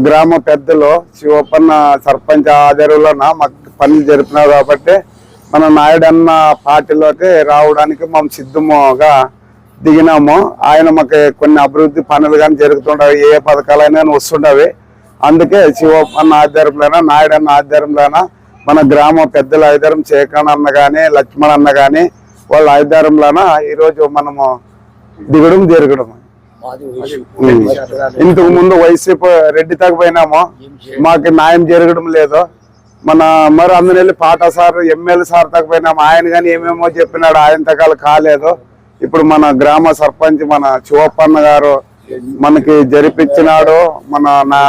గ్రామ పెద్దలు శివప్పన్న సర్పంచ్ ఆధ్వర్యంలో మాకు పనులు జరిపినారు కాబట్టి మన నాయుడన్న పార్టీలోకి రావడానికి మేము సిద్ధముగా దిగినాము. ఆయన మాకు కొన్ని అభివృద్ధి పనులు కానీ జరుగుతుండవి ఏ పథకాలైనా కానీ వస్తుండవి అందుకే శివప్పన్న నాయుడు నాయుడన్న ఆధ్వర్యంలోనా మన గ్రామ పెద్దల ఆధ్వర్యం చేకన్ అన్న కానీ లక్ష్మణ్ అన్న కానీ వాళ్ళ ఆధారంలోన ఈరోజు మనము దిగడం జరగడం ఇంతకు ముందు వైసీపీ రెడ్డి తగ్గిపోయినాము మాకు న్యాయం జరగడం లేదు. మన మరి అందులో పాట సార్ ఎమ్మెల్యే సార్ తగ్గిపోయినాము ఆయన కానీ ఏమేమో చెప్పినాడు ఆయన తగ్గాలు కాలేదు. ఇప్పుడు మన గ్రామ సర్పంచ్ మన శివప్పన్న గారు మనకి జరిపించినాడు. మన నా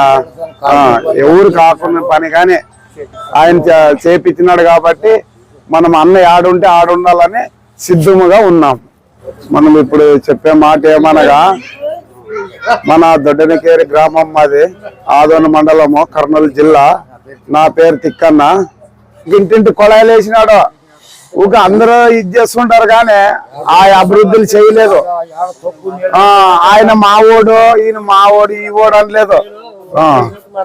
ఎవరు కాకుండా పని కానీ ఆయన చేపించినాడు కాబట్టి మనం అన్న ఆడుంటే ఆడుండాలని సిద్ధముగా ఉన్నాం. మనం ఇప్పుడు చెప్పే మాట ఏమనగా మన దొడ్డనకేరి గ్రామం మాది ఆదోన మండలము కర్నూలు జిల్లా. నా పేరు తిక్కన్న. ఇంటింటి కొళాయిలు వేసినాడు. ఊక అందరూ ఇది చేస్తుంటారు కానీ ఆ అభివృద్ధులు చేయలేదు. ఆ ఆయన మావోడు ఈయన మావోడు ఈ ఓడు అనలేదు. ఆ,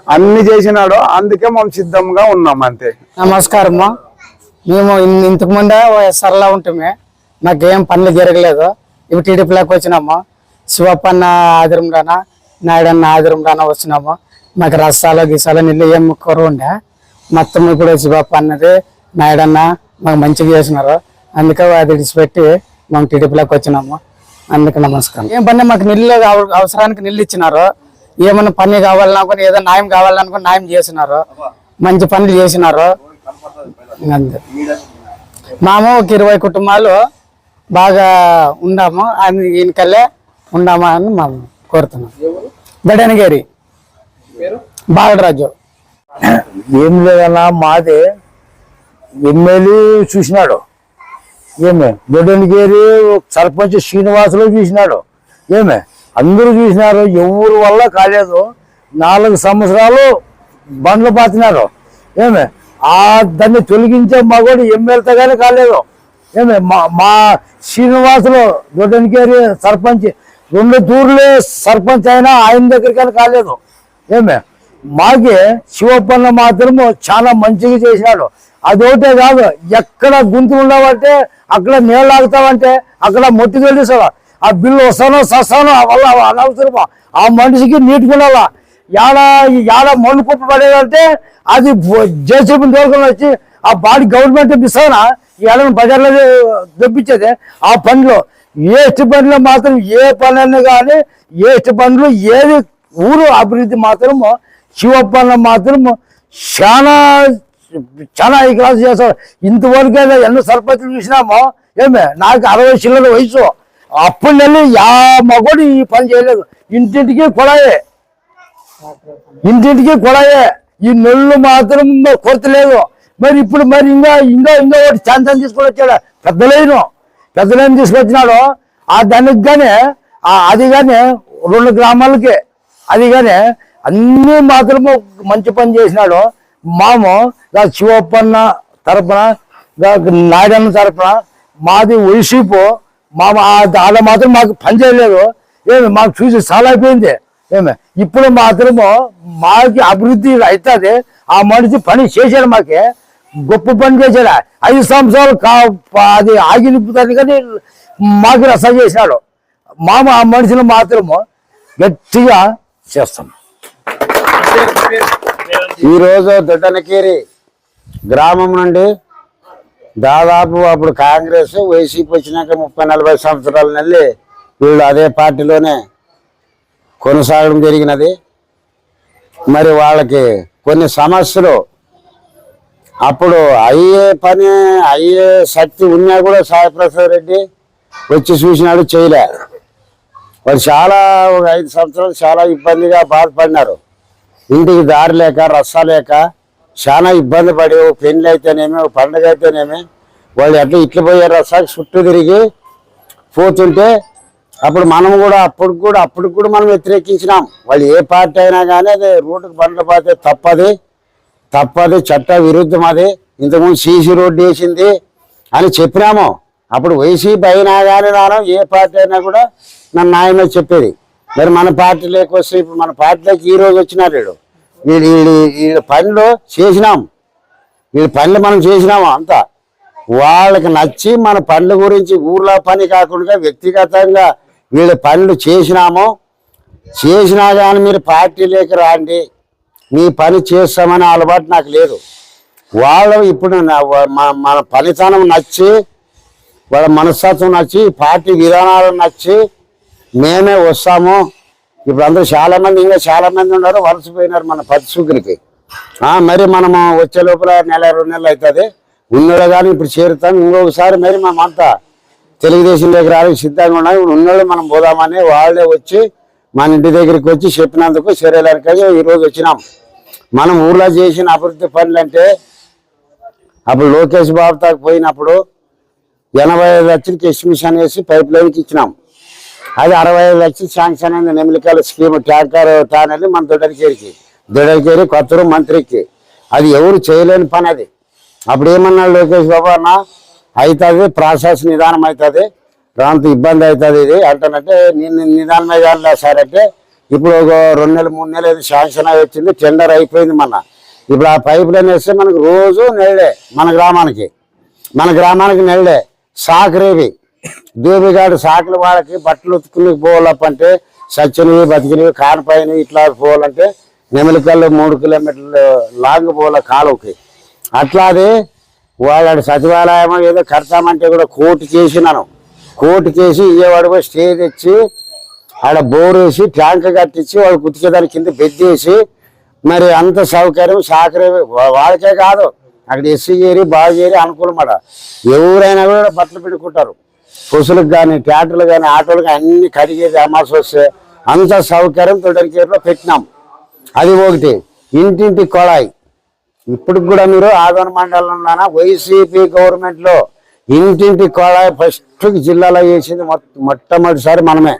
అన్ని చేసినాడు. అందుకే మేము సిద్ధంగా ఉన్నాం అంతే. నమస్కారము మేము ఇంతకు ముందే వైఎస్ఆర్లో ఉంటుమే. మాకేం పనులు జరగలేదు. ఇవి టీడీపీలోకి వచ్చినాము? శివప్పన్న ఆదిరంలోన నాయుడన్న ఆదిరంలోన వచ్చినాము మాకు రసాలు గిసాలు నీళ్ళు ఏం కొరవ ఉండే. మొత్తం ఇప్పుడు శివప్పన్నది నాయుడన్న మాకు మంచిగా చేసినారు అందుకే అది విడిచిపెట్టి మేము టీడీపీలోకి వచ్చినాము. అందుకు నమస్కారం. ఏం పని? మాకు నీళ్ళు అవ- అవసరానికి నీళ్ళు ఇచ్చినారు. ఏమన్నా పని కావాలనుకుని ఏదో న్యాయం కావాలనుకుని న్యాయం చేసినారు మంచి పనులు చేసినారు అంతే. మాము ఒక ఇరవై కుటుంబాలు బాగా ఉన్నాము అని ఈయనకల్లే ఉండామా అని మేము కోరుతున్నాం. దడనగిరి బాలరాజు. ఏం లేదన్నా మాది ఎమ్మెల్యే చూసినాడు. ఏమే? దొడ్డనికేరి సర్పంచ్ శ్రీనివాసులు చూసినాడు. ఏమే? అందరూ చూసినారు ఎవరి వల్ల కాలేదు. నాలుగు సంవత్సరాలు బండ్లు పాతినారు. ఏమే? ఆ దాన్ని తొలగించే మగోడు ఎమ్మెల్యేతో కానీ కాలేదు. ఏమే? మా మా శ్రీనివాసులు దొడ్డనికేరి సర్పంచ్ రెండు దూర్లే సర్పంచ్ అయినా ఆయన దగ్గరికి కాలేదు. ఏమే? మాకి శివప్పన్న మాత్రము చాలా మంచిగా చేసినాడు. అదొకటే కాదు ఎక్కడ గుంతులు ఉండవంటే అక్కడ నీళ్ళు ఆగుతావంటే అక్కడ మొట్టి తెలుస్తాడు ఆ బిల్లు వస్తానో సస్తానో వల్ల అనవసరమా? ఆ మనిషికి నీటుకున్నావా యాడ యాడ మన్ను కుప్ప పడేదంటే అది జేసీబీ దొరకని వచ్చి ఆ బాడీ గవర్నమెంట్ ఇస్తానా ఈ ఏడని బజార్లో దొప్పించేది ఆ పనిలో. ఏస్ట్ పనిలో మాత్రం ఏ పనులను కానీ ఏస్ట్ పనులు ఏది ఊరు అభివృద్ధి మాత్రము శివప్పన్న మాత్రం చాలా చాలా ఈ క్లాస్ చేస్తారు. ఇంతవరకు ఎన్నో సర్పంచులు చూసినామో ఏమే నాకు అరవై చిల్లర వయసు. అప్పుడు నెల్లి యా మగోడు ఈ పని చేయలేదు. ఇంటింటికి కొడాయే ఇంటింటికి కొడాయే ఈ నెల్లు మాత్రం కొరత లేదు. మరి ఇప్పుడు మరి ఇంకా ఇంకా ఇంకా ఒకటి ఛాన్స్ తీసుకొని వచ్చాడు? పెద్దలేను. పెద్దలైన తీసుకొచ్చినాడు ఆ దానికి కానీ అది కానీ రెండు గ్రామాలకి అది కానీ అన్ని మాత్రము మంచి పని చేసినాడు. మాము శివప్పన్న తరపున నాయుడన్న తరపున మాది వైసీపు మా ఆడ మాత్రం మాకు పని చేయలేదు. ఏమి మాకు చూసి చాలా అయిపోయింది. ఏమి ఇప్పుడు మాత్రము మాకి అభివృద్ధి అవుతుంది. ఆ మనిషి పని చేశాడు మాకే. గొప్ప పని చేశాడు? ఐదు సంవత్సరాలు అది ఆగిలిపుతుంది కానీ మాకు రసం చేశాడు. మామ ఆ మనిషిని మాత్రము గట్టిగా చేస్తాం. ఈరోజు దొడ్డనకేరి గ్రామం నుండి దాదాపు అప్పుడు కాంగ్రెస్ వైసీపీ వచ్చినాక ముప్పై నలభై సంవత్సరాల నెల్లి వీళ్ళు అదే పార్టీలోనే కొనసాగడం జరిగినది. మరి వాళ్ళకి కొన్ని సమస్యలు అప్పుడు అయ్యే పని అయ్యే శక్తి ఉన్నా కూడా సాయిప్రసాద్ రెడ్డి వచ్చి చూసినాడు చేయలే. వాళ్ళు చాలా ఒక ఐదు సంవత్సరాలు చాలా ఇబ్బందిగా బాధపడినారు. ఇంటికి దారి లేక రస్సా లేక చాలా ఇబ్బంది పడి ఓ పెళ్ళి అయితేనేమి ఒక పండుగ అయితేనేమి వాళ్ళు ఎట్లా ఇట్లు పోయే రసాకి చుట్టూ తిరిగి పోతుంటే అప్పుడు మనం కూడా అప్పుడు కూడా అప్పుడు కూడా మనం వ్యతిరేకించినాం. వాళ్ళు ఏ పార్టీ అయినా కానీ అది రోడ్డుకు బండ్లు పాతే తప్పది. తప్పది చట్ట విరుద్ధం అది. ఇంతకుముందు సీసీ రోడ్డు వేసింది అని చెప్పినాము. అప్పుడు వైసీపీ అయినా కానీ రాను ఏ పార్టీ అయినా కూడా నన్ను ఆయన చెప్పేది. మరి మన పార్టీ వస్తే ఇప్పుడు మన పార్టీలోకి ఈ రోజు వచ్చినారు వీడు వీడు వీడి వీళ్ళ పనులు చేసినాం. వీళ్ళ పనులు మనం చేసినాము అంతా. వాళ్ళకి నచ్చి మన పనుల గురించి ఊర్లో పని కాకుండా వ్యక్తిగతంగా వీళ్ళ పనులు చేసినాము. చేసినా కానీ మీరు పార్టీలోకి రాండి. మీ పని చేస్తామనే అలవాటు నాకు లేదు. వాళ్ళు ఇప్పుడు మన- మన పనితనం నచ్చి వాళ్ళ మనస్తత్వం నచ్చి పార్టీ విధానాలు నచ్చి మేమే వస్తాము. ఇప్పుడు అందరూ చాలా మంది ఇంకా చాలా మంది ఉన్నారు వలసపోయినారు మన పరిశుభ్రికి మరి మనము వచ్చే లోపల నెల రెండు నెలలు అవుతుంది. ఉన్నోళ్ళు కానీ ఇప్పుడు చేరుతాం. ఇంకొకసారి మరి మనమంతా తెలుగుదేశం దగ్గర రావడానికి సిద్ధంగా ఉన్నాయి ఉన్నోళ్ళు మనం పోదామని వాళ్ళే వచ్చి మన ఇంటి దగ్గరికి వచ్చి చెప్పినందుకు చర్యలకి ఈరోజు వచ్చినాం. మనం ఊర్లో చేసిన అభివృద్ధి పనులు అంటే అప్పుడు లోకేష్ బాబు తాకు పోయినప్పుడు ఎనభై ఐదు లక్షలకి ఎస్టిమేషన్ వేసి పైప్ లైన్కి ఇచ్చినాం. అది అరవై ఐదు లక్షలు శాంక్షన్ అయింది నెమిలికాల స్కీమ్ ట్యాంకర్ టానల్ మన దొడ్డరికేరికి దొడ్డరికేరి కొత్తూరు మంత్రికి. అది ఎవరు చేయలేని పని అది. అప్పుడు ఏమన్నాడు లోకేష్ బాబు అన్న? అవుతుంది ప్రాసెస్ నిదానం అవుతుంది రాంత ఇబ్బంది అవుతుంది ఇది. అంటానంటే నేను నిదానమే కాదు సార్ అంటే ఇప్పుడు ఒక రెండు నెలలు మూడు నెలలు ఏదో శాంక్షన్ అయి వచ్చింది టెండర్ అయిపోయింది మన ఇప్పుడు ఆ పైప్ లైన్ వేస్తే మనకు రోజు నెలలే మన గ్రామానికి. మన గ్రామానికి నెలలే. సాకరేవి దూబిగాడు సాకులు వాళ్ళకి బట్టలు ఉతుకుని పోవాలంటే సచ్చినవి బతికినవి కానపైనవి ఇట్లా పోవాలంటే నెమలికల్లు మూడు కిలోమీటర్లు లాంగ్ పోవాల కాలువకి. అట్లా అది వాళ్ళ సచివాలయం ఏదో కడతామంటే కూడా కోర్టు చేసినాను. కోర్టు చేసి ఇయ్యేవాడు పోయి స్టే తెచ్చి ఆడ బోర్ వేసి ట్యాంక్ కట్టించి వాళ్ళు కుతికేదాని కింద బెద్దేసి మరి అంత సౌకర్యం సాకరే వాళ్ళకే కాదు. అక్కడ ఎస్సీ చేరి బాగు చేరి అనుకూలమాట ఎవరైనా కూడా బట్టలు పెట్టుకుంటారు పశువులకు కానీ ట్రాక్టర్లు కానీ ఆటోలు కానీ అన్ని కడిగేది అమ్మాల్సి వస్తే అంత సౌకర్యం తొడరికేరులో పెట్టినాం. అది ఒకటి. ఇంటింటి కొళాయి. ఇప్పుడు కూడా మీరు ఆదోన మండలంలోన వైసీపీ గవర్నమెంట్లో ఇంటింటి కొళాయి ఫస్ట్ జిల్లాలో వేసింది మొట్టమొదటిసారి మనమే.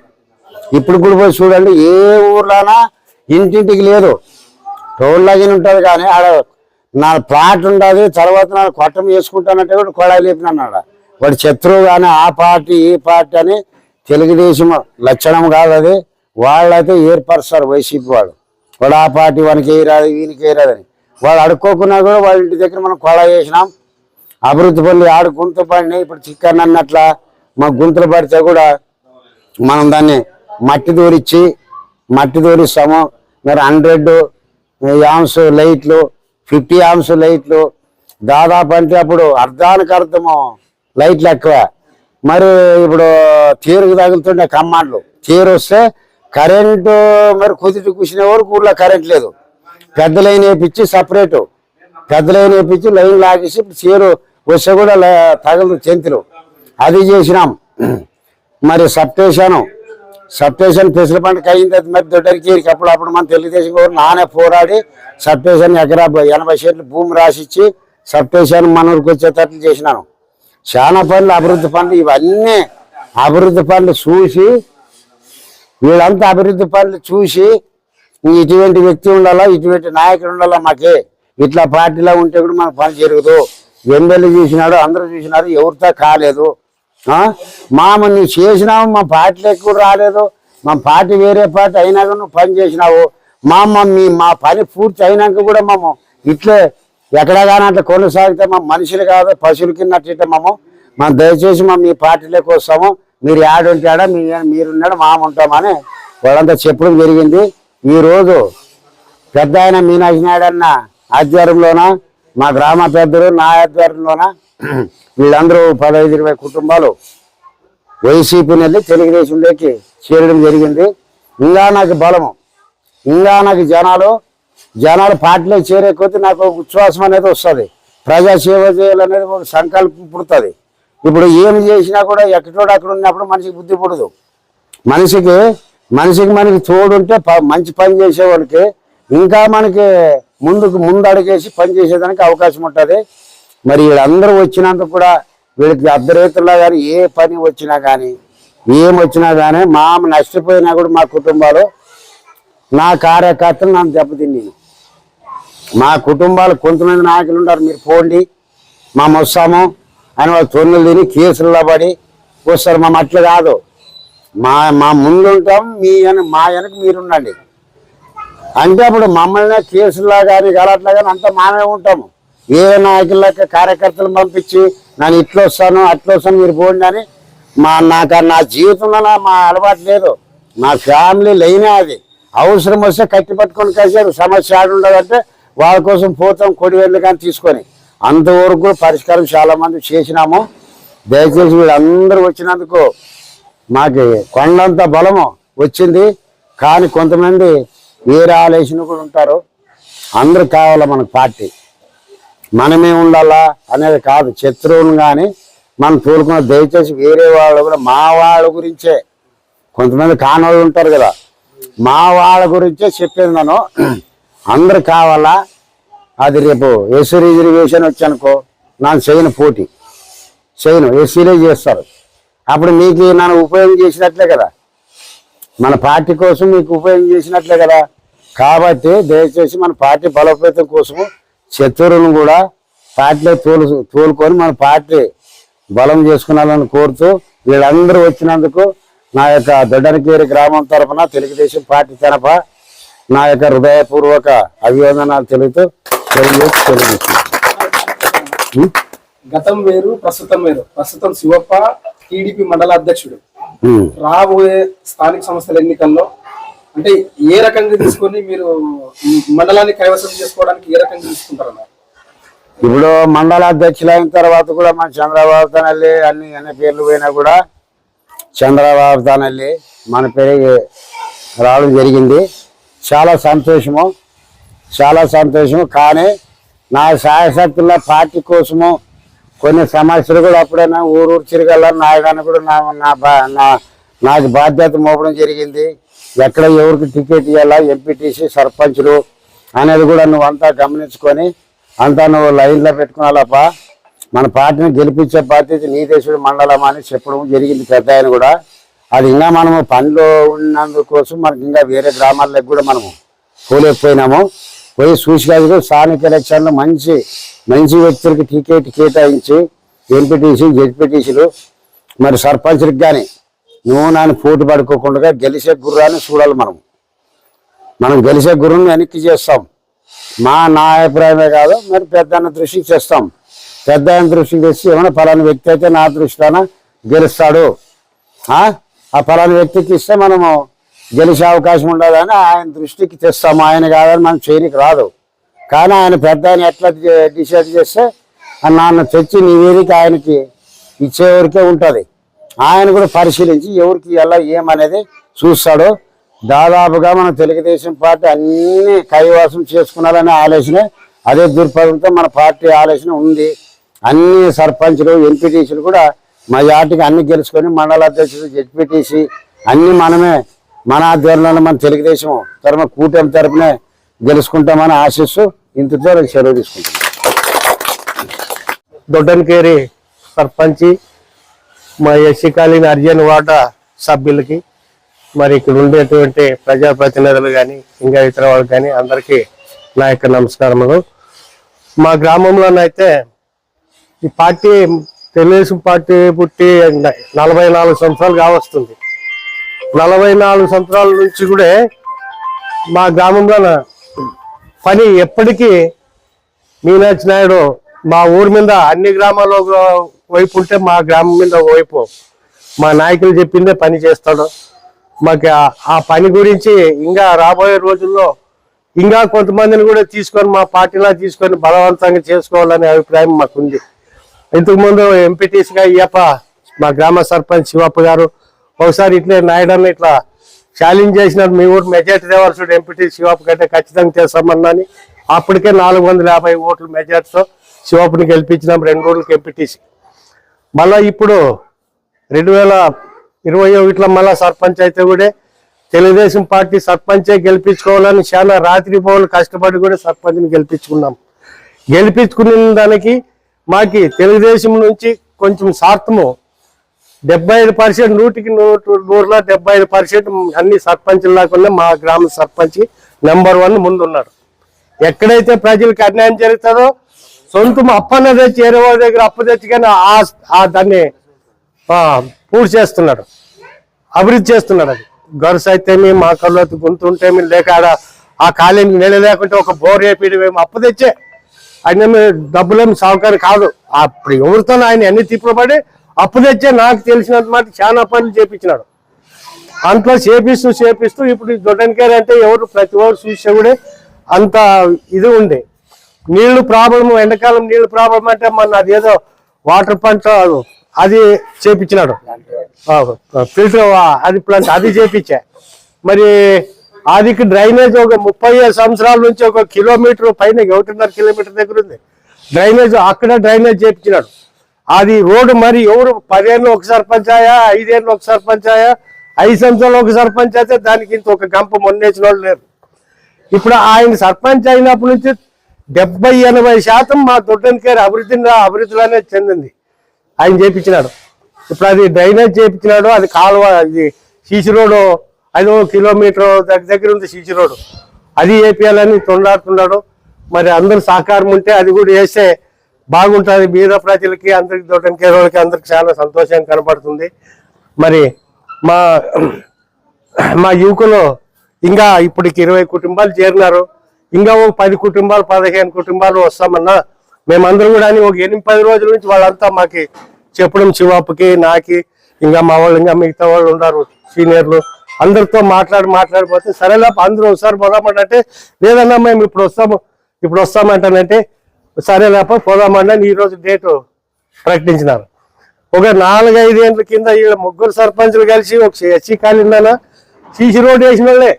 ఇప్పుడు కూడా పోయి చూడండి ఏ ఊర్లోనా? ఇంటింటికి లేదు. టోల్ లాగిన ఉంటుంది కానీ ఆడ నా ప్లాట్ ఉండదు తర్వాత నా కొట్టం వేసుకుంటానంటే కూడా కొడాయి లేపినాడు వాడు శత్రువు కానీ ఆ పార్టీ ఈ పార్టీ అని తెలుగుదేశం లక్షణం కాదు అది. వాళ్ళైతే ఏర్పరుస్తారు వైసీపీ వాళ్ళు. వాడు ఆ పార్టీ వానికి వేయరాదు వీనికి వేయరాదని వాళ్ళు అడుక్కోకున్నా కూడా వాళ్ళ ఇంటి దగ్గర మనం కొళాయి వేసినాం అభివృద్ధి పనులు ఆడు గుంత పడినాయి. ఇప్పుడు చికెన్ అన్నట్లా మా గుంతలు పడితే కూడా మనం దాన్ని మట్టి దూరిచ్చి మట్టి దూరిస్తాము మరి హండ్రెడ్ యామ్స్ లైట్లు ఫిఫ్టీ యామ్స్ లైట్లు దాదాపు అంటే అప్పుడు అర్ధానికి అర్థము లైట్లు ఎక్కువ. మరి ఇప్పుడు తీరుకు తగులుతుండే కమాండ్లు తీరు వస్తే కరెంటు మరి కుదిరి కూర్చునే వరకు ఊర్లో కరెంట్ లేదు. పెద్ద లైన్ వేపించి సపరేటు పెద్ద లైన్ వేపించి లైన్ లాగేసి ఇప్పుడు చీరు వస్తే కూడా తగలదు చెంతులు. అది చేసినాం. మరి సబ్స్టేషన్ సబ్స్టేషన్ పెసల పంటకు అయింది అది మరి దొడ్డరికి అప్పుడు అప్పుడు మన తెలుగుదేశం కూడా నానే పోరాడి సబ్స్టేషన్ ఎకరా ఎనభై సెంట్లు భూమి రాసిచ్చి సబ్స్టేషన్ మన ఊరికి వచ్చేటట్లు చేసినాను. చాలా పనులు అభివృద్ధి పనులు ఇవన్నీ అభివృద్ధి పనులు చూసి వీళ్ళంతా అభివృద్ధి పనులు చూసి ఇటువంటి వ్యక్తి ఉండాలా ఇటువంటి నాయకుడు ఉండాలా మాకే. ఇట్లా పార్టీలో ఉంటే కూడా మనకు పని జరుగుదు. ఎమ్మెల్యే చూసినాడు అందరూ చూసినారు ఎవరితో కాలేదు. మామ నువ్వు చేసినావు మా పార్టీలు ఎక్కువ రాలేదు. మా పార్టీ వేరే పార్టీ అయినాక నువ్వు పని చేసినావు. మా అమ్మ మీ మా పని పూర్తి అయినాక కూడా మేము ఇట్లే ఎక్కడ కానీ అట్లా కొనసాగితే మా మనుషులు కాదు పశువులు కింద మేము మనం దయచేసి మా మీ పార్టీలోకి వస్తాము మీరు యాడుంటాడా మీ మీరున్నాడు మామ ఉంటామని వాళ్ళంతా చెప్పడం జరిగింది. ఈరోజు పెద్ద ఆయన మీనాక్షి నాయుడు అన్న ఆధ్వర్యంలోన మా గ్రామ పెద్దలు నా ఆధ్వర్యంలోన వీళ్ళందరూ పదహైదు ఇరవై కుటుంబాలు వైసీపీ వెళ్ళి తెలుగుదేశంలోకి చేరడం జరిగింది. ఇంకా నాకు బలము. ఇంకా నాకు జనాలు జనాలు పార్టీలో చేరే కొద్దీ నాకు ఉచ్ఛ్వాసం అనేది వస్తుంది. ప్రజాసేవ చేయాలనేది ఒక సంకల్పం పుడుతుంది. ఇప్పుడు ఏమి చేసినా కూడా ఎక్కడోడు అక్కడ ఉన్నప్పుడు మనిషికి బుద్ధి పుడదు. మనిషికి మనిషికి మనకి తోడుంటే ప- మంచి పని చేసేవాడికి ఇంకా మనకి ముందుకు ముందు అడిగేసి పని చేసేదానికి అవకాశం ఉంటుంది. మరి వీళ్ళందరూ వచ్చినంత కూడా వీళ్ళకి అర్ధరేతుల్లో కానీ ఏ పని వచ్చినా కానీ ఏం వచ్చినా కానీ మా నష్టపోయినా కూడా మా కుటుంబాలు నా కార్యకర్తలు నన్ను దెబ్బతిని మా కుటుంబాలు కొంతమంది నాయకులు ఉన్నారు మీరు పోండి మేము వస్తాము అని వాళ్ళు తొన్నులు తిని కేసుల్లో పడి వస్తారు మా అట్లా కాదు. మా మా ముందు ఉంటాం మీ మా వెనక మీరుండండి. అంటే అప్పుడు మమ్మల్ని కేసులా కానీ గలట్లా కానీ అంతా మామే ఉంటాము. ఏ నాయకులకి కార్యకర్తలు పంపించి నన్ను ఇట్లా వస్తాను అట్లా వస్తాను మీరు పోండి అని మా నాకు నా జీవితంలో నా- మా అలవాటు లేదు. నా ఫ్యామిలీ లైనే అది. అవసరం వస్తే కట్టి పట్టుకొని కలిసారు సమస్య ఆడు ఉండదంటే వాళ్ళ కోసం పోతాం కొడివేళ్ళు కానీ తీసుకొని. అంతవరకు పరిష్కారం చాలా మంది చేసినాము. దయచేసి వీళ్ళందరూ వచ్చినందుకు మాకు కొండంత బలము వచ్చింది. కానీ కొంతమంది వేరే ఆలోచన కూడా ఉంటారు. అందరూ కావాలా మనకు పార్టీ? మనమే ఉండాలా అనేది కాదు. శత్రువును కానీ మనం తోలుకున్న దయచేసి వేరే వాళ్ళు కూడా మా వాళ్ళ గురించే. కొంతమంది కానోళ్ళు ఉంటారు కదా. మా వాళ్ళ గురించే చెప్పేది నన్ను అందరు కావాలా? అది రేపు ఎస్సీ రిజర్వేషన్ వచ్చానుకో నన్ను చేయను పోటీ. చేయను. ఎస్సీలే చేస్తారు. అప్పుడు మీకు నన్ను ఉపయోగం చేసినట్లే కదా. మన పార్టీ కోసం మీకు ఉపయోగం చేసినట్లే కదా. కాబట్టి దయచేసి మన పార్టీ బలోపేతం కోసము శత్రువులను కూడా పార్టీలో తోలు తోలుకొని మన పార్టీ బలం చేసుకున్నాలని కోరుతూ వీళ్ళందరూ వచ్చినందుకు నా యొక్క దొడ్డనకేరి గ్రామం తరఫున తెలుగుదేశం పార్టీ తరఫ నా యొక్క హృదయపూర్వక అభివందనాలు తెలుగుతూ తెలియజేసి తెలియజేస్తున్నాను. గతం వేరు ప్రస్తుతం వేరు. ప్రస్తుతం శివప్ప టీడీపీ మండల అధ్యక్షుడు. రాబోయే స్థానిక సంస్థల ఎన్నికల్లో అంటే ఏ రకంగా తీసుకొని మీరు మండలాన్ని కైవసం చేసుకోవడానికి ఏ రకంగా తీసుకుంటారన్నారు ఇప్పుడు మండల అధ్యక్షులు అయిన తర్వాత కూడా మన చంద్రబాబు తనల్లి అన్ని అన్ని పేర్లు పోయినా కూడా చంద్రబాబు తనల్లి మన పేరు రావడం జరిగింది. చాలా సంతోషము. చాలా సంతోషము. కానీ నా సాయశక్తుల పార్టీ కోసము కొన్ని సమస్యలు కూడా అప్పుడైనా ఊరూరు తిరగల నాయగాన్ని కూడా నా నా బా- నా నాకు బాధ్యత మోపడం జరిగింది. ఎక్కడ ఎవరికి టికెట్ ఇవ్వాలా ఎంపీటీసీ సర్పంచులు అనేది కూడా నువ్వు అంతా గమనించుకొని అంతా నువ్వు లైన్లో పెట్టుకున్నాలప్ప. మన పార్టీని గెలిపించే బాధ్యత నీ దేశుడు మండలం అని చెప్పడం జరిగింది పెద్ద ఆయన కూడా. అది ఇంకా మనము పనిలో ఉన్నందుకోసం మనకి ఇంకా వేరే గ్రామాలకు కూడా మనము పోలేకపోయినాము. పోయి చూసి కాదు స్థానిక ఎలక్షన్లో మంచి మంచి వ్యక్తులకి టికెట్ కేటాయించి ఎంపీటీసీ జడ్పీటీసీలు మరి సర్పంచ్లకు కానీ నువ్వు అని పోటీ పడుకోకుండా గెలిచే గుర్రాన్ని చూడాలి మనం. మనం గెలిచే గుర్రం వెనక్కి చేస్తాం. మా నా అభిప్రాయమే కాదు మరి పెద్ద దృష్టికి చేస్తాం. పెద్ద దృష్టికి తెచ్చి ఏమైనా ఫలాని వ్యక్తి అయితే నా దృష్టిలోన గెలుస్తాడు. ఆ? ఫలాని వ్యక్తికి ఇస్తే మనము గెలిచే అవకాశం ఉండదని ఆయన దృష్టికి తెస్తాము ఆయన కాదని మనం చేయనికి రాదు. కానీ ఆయన పెద్ద ఆయన ఎట్లా డిసైడ్ చేస్తే ఆ నాన్న తెచ్చి నీ వీరికి ఆయనకి ఇచ్చేవరకే ఉంటుంది. ఆయన కూడా పరిశీలించి ఎవరికి ఎలా ఏమనేది చూస్తాడు. దాదాపుగా మన తెలుగుదేశం పార్టీ అన్ని కైవాసం చేసుకున్నారనే ఆలోచన అదే దుర్పథంతో మన పార్టీ ఆలోచన ఉంది. అన్ని సర్పంచ్లు ఎంపీటీసీలు కూడా మా జాతికి అన్ని గెలుచుకొని మండల అధ్యక్షులు జెడ్పీటీసీ అన్ని మనమే మన ఆధ్వర్యంలో మన తెలుగుదేశం తరఫున కూటమి తరఫునే గెలుచుకుంటామని ఆశిస్తూ ఇంతతో నేను సెలవు తీసుకుంటాను దొడ్డన్కేరి సర్పంచి మా ఎస్సీ కాలనీ అర్జన్ వాట సభ్యులకి మరి ఇక్కడ ఉండేటువంటి ప్రజాప్రతినిధులు కానీ ఇంకా ఇతర వాళ్ళు కానీ అందరికీ నా యొక్క నమస్కారములు. మా గ్రామంలోనైతే ఈ పార్టీ తెలుగుదేశం పార్టీ పుట్టి నలభై నాలుగు సంవత్సరాలు కావస్తుంది. నలభై నాలుగు సంవత్సరాల నుంచి కూడా మా గ్రామంలో పని ఎప్పటికీ మీనాక్షి నాయుడు మా ఊరి మీద అన్ని గ్రామాల వైపు ఉంటే మా గ్రామం మీద వైపు మా నాయకులు చెప్పిందే పని చేస్తాడు. మాకు ఆ- పని గురించి ఇంకా రాబోయే రోజుల్లో ఇంకా కొంతమందిని కూడా తీసుకొని మా పార్టీలో తీసుకొని బలవంతంగా చేసుకోవాలనే అభిప్రాయం మాకుంది. ఇంతకుముందు ఎంపీటీసీగా అయ్యప్ప మా గ్రామ సర్పంచ్ శివప్ప గారు ఒకసారి ఇట్లే నాయుడన్న ఇట్లా ఛాలెంజ్ చేసినారు మీ ఊరు మెజార్టీ దేవాల్సిన ఎంపీటీ శివాపు కంటే ఖచ్చితంగా చేస్తామన్నాని. అప్పటికే నాలుగు వందల యాభై ఓట్ల మెజార్టీతో శివాపుని గెలిపించినాం. రెండు రోజులకి ఎంపీటీసీ మళ్ళీ ఇప్పుడు రెండు వేల ఇరవై ఒకటిలో మళ్ళీ సర్పంచ్ అయితే కూడా తెలుగుదేశం పార్టీ సర్పంచే గెలిపించుకోవాలని చాలా రాత్రి పౌరులు కష్టపడి కూడా సర్పంచ్ని గెలిపించుకున్నాం. గెలిపించుకున్న దానికి మాకి తెలుగుదేశం నుంచి కొంచెం సార్థము డెబ్బై ఐదు పర్సెంట్ నూటికి నూట నూరులో డెబ్బై ఐదు పర్సెంట్ అన్ని సర్పంచులు లేకుండా మా గ్రామ సర్పంచ్ నెంబర్ వన్ ముందున్నాడు. ఎక్కడైతే ప్రజలకు అన్యాయం జరుగుతుందో సొంతం అప్పన్న తెచ్చి వేరే దగ్గర అప్పు తెచ్చి కానీ ఆ- ఆ దాన్ని పూర్తి చేస్తున్నాడు. అభివృద్ధి చేస్తున్నాడు అది. గొరస అయితేమి మా కళ్ళు గుంతుంటేమి లేక ఆ కాలేజీకి నెల లేకుంటే ఒక బోర్ వేపిడమేమో అప్పు తెచ్చే. ఆయన డబ్బులేమి సాగుకారు కాదు. అప్పుడు ఎవరితోనూ ఆయన అన్ని తిప్పబడి అప్పు తెచ్చే నాకు తెలిసినంత మాట చాలా పనులు చేపించినాడు. అంట్లో చేపిస్తూ చేపిస్తూ ఇప్పుడు దొడ్డనికాయ అంటే ఎవరు ప్రతి ఒక్కరు చూసే కూడా అంత ఇది ఉంది నీళ్ళు ప్రాబ్లం ఎండాకాలం నీళ్ళు ప్రాబ్లం అంటే మన అదేదో వాటర్ పంట అది చేపించినాడు. ఫిల్టర్ అది ప్లాంట్ అది చేపించా. మరి అదికి డ్రైనేజ్ ఒక ముప్పై సంవత్సరాల నుంచి ఒక కిలోమీటర్ పైన ఒకటిన్నర కిలోమీటర్ దగ్గర ఉంది. డ్రైనేజ్ అక్కడ డ్రైనేజ్ చేపించినాడు. అది రోడ్డు మరి ఎవరు పదేళ్ళు ఒక సర్పంచ్ ఆయా ఐదేళ్ళు ఒక సర్పంచాయా ఐదు సంవత్సరాలు ఒక సర్పంచ్ అయితే దానికి ఇంత ఒక గంప మొన్నేసిన వాళ్ళు లేరు. ఇప్పుడు ఆయన సర్పంచ్ అయినప్పటి నుంచి డెబ్బై ఎనభై శాతం మా దొడ్డనికేరు అభివృద్ధి అభివృద్ధిలోనే చెందింది. ఆయన చేపించినాడు. ఇప్పుడు అది డ్రైనేజ్ చేపించినాడు. అది కాలువ అది సీసీ రోడ్డు ఐదో కిలోమీటర్ దగ్గర దగ్గర ఉంది సీసీ రోడ్డు. అది వేపియాలని తొండాడుతున్నాడు. మరి అందరు సహకారం ఉంటే అది కూడా వేస్తే బాగుంటుంది. బీద ప్రజలకి అందరికి దొడ్డనికేరు వాళ్ళకి అందరికి చాలా సంతోషం కనపడుతుంది. మరి మా మా యువకులు ఇంకా ఇప్పటికి ఇరవై కుటుంబాలు చేరినారు. ఇంకా ఒక పది కుటుంబాలు పదిహేను కుటుంబాలు వస్తామన్నా మేమందరం కూడా అని ఒక ఎనిమిది పది రోజుల నుంచి వాళ్ళంతా మాకి చెప్పడం శివాపుకి నాకి ఇంకా మా వాళ్ళు ఇంకా మిగతా వాళ్ళు ఉన్నారు సీనియర్లు. అందరితో మాట్లాడి మాట్లాడిపోతే సరేలే అందరూ ఒకసారి పోదామంటే లేదన్నా మేము ఇప్పుడు వస్తాము ఇప్పుడు వస్తామంటానంటే సరేలేప పోదామని ఈ రోజు డేటు ప్రకటించినారు. ఒక నాలుగైదేళ్ళ కింద వీళ్ళ ముగ్గురు సర్పంచులు కలిసి ఒక ఎస్సీ కాలిందన సీసీ రోడ్ వేసిన వాళ్ళే.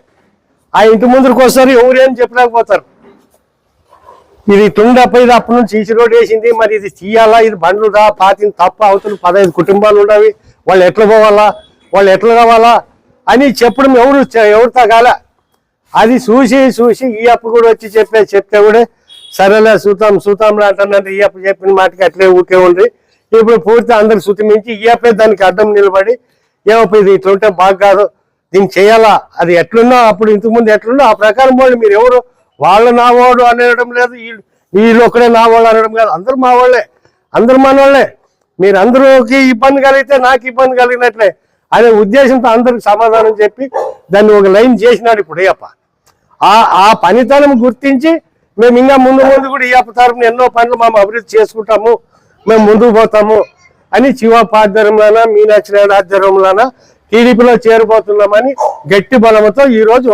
ఆ ఇంటి ముందుకు వస్తారు ఎవరేం చెప్పలేకపోతారు. ఇది తుండప్ప ఇది అప్పటి నుంచి సీసీ రోడ్ వేసింది మరి ఇది తీయాలా? ఇది బండ్లు రా పాతిన తప్ప అవతల పదహైదు కుటుంబాలు ఉండవి. వాళ్ళు ఎట్లా పోవాలా? వాళ్ళు ఎట్లా రావాలా? అని చెప్పడం ఎవరు ఎవరితో కాలే అది చూసి చూసి ఈ అప్పు కూడా వచ్చి చెప్పే చెప్తే కూడా సరేలే సూతాం సూతాంలో అంటున్నట్టు ఈఎఫ్ చెప్పిన మాటకి అట్లే ఊకే ఉండి ఇప్పుడు పూర్తి అందరు శృతి మించి ఈఎఫ్ఏ దానికి అడ్డం నిలబడి ఏమో ఇది ఇట్లుంటే బాగా కాదు దీన్ని చేయాలా? అది ఎట్లున్నా అప్పుడు ఇంతకుముందు ఎట్లున్నా ఆ ప్రకారం వాళ్ళు మీరు ఎవరు? వాళ్ళు నా వాడు అనడం లేదు వీళ్ళు ఒక్కడే నా వాళ్ళు అనడం కాదు. అందరు మా వాళ్ళే. అందరు మన వాళ్ళే. మీరు అందరికి ఇబ్బంది కలిగితే నాకు ఇబ్బంది కలిగినట్లే. అనే ఉద్దేశంతో అందరికి సమాధానం చెప్పి దాన్ని ఒక లైన్ చేసినాడు ఇప్పుడు అయ్యప్ప. ఆ ఆ పనితనం గుర్తించి మేము ఇంకా ముందు ముందు కూడా ఈ తరపున ఎన్నో పనులు మేము అభివృద్ధి చేసుకుంటాము మేము ముందుకు పోతాము అని శివప్ప ఆధ్వర్యంలోన మీనాక్షి నాయుడు ఆధ్వర్యంలోన టీడీపీలో చేరిపోతున్నామని గట్టి బలంతో ఈ రోజు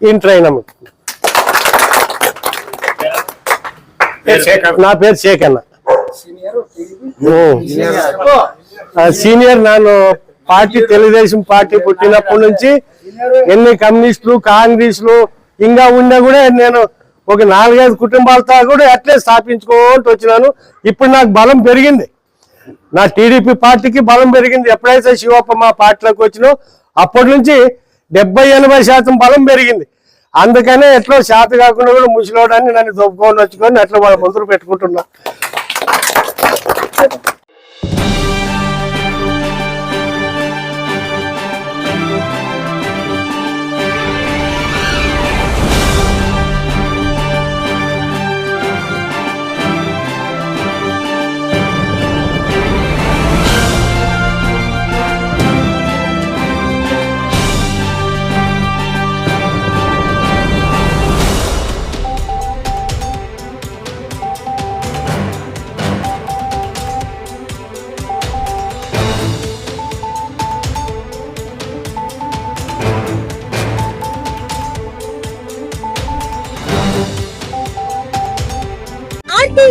ఎంటర్ అయినాము నా పేరు శేఖన్న సీనియర్ ನಾನು పార్టీ తెలుగుదేశం పార్టీ పుట్టినప్పటి నుంచి ఎన్ని కమ్యూనిస్టులు కాంగ్రెస్లు ఇంకా ఉన్నా కూడా నేను ఒక నాలుగైదు కుటుంబాలతో కూడా అట్లే స్థాపించుకుంటూ వచ్చినాను. ఇప్పుడు నాకు బలం పెరిగింది. నా టీడీపీ పార్టీకి బలం పెరిగింది. ఎప్పుడైతే శివప్ప మా పార్టీలోకి వచ్చినో అప్పటి నుంచి డెబ్బై ఎనభై శాతం బలం పెరిగింది. అందుకనే ఎట్లా శాత కాకుండా కూడా ముసిలోడాన్ని నన్ను దొప్పుకొని వచ్చుకొని అట్లా వాళ్ళ ముందు పెట్టుకుంటున్నా.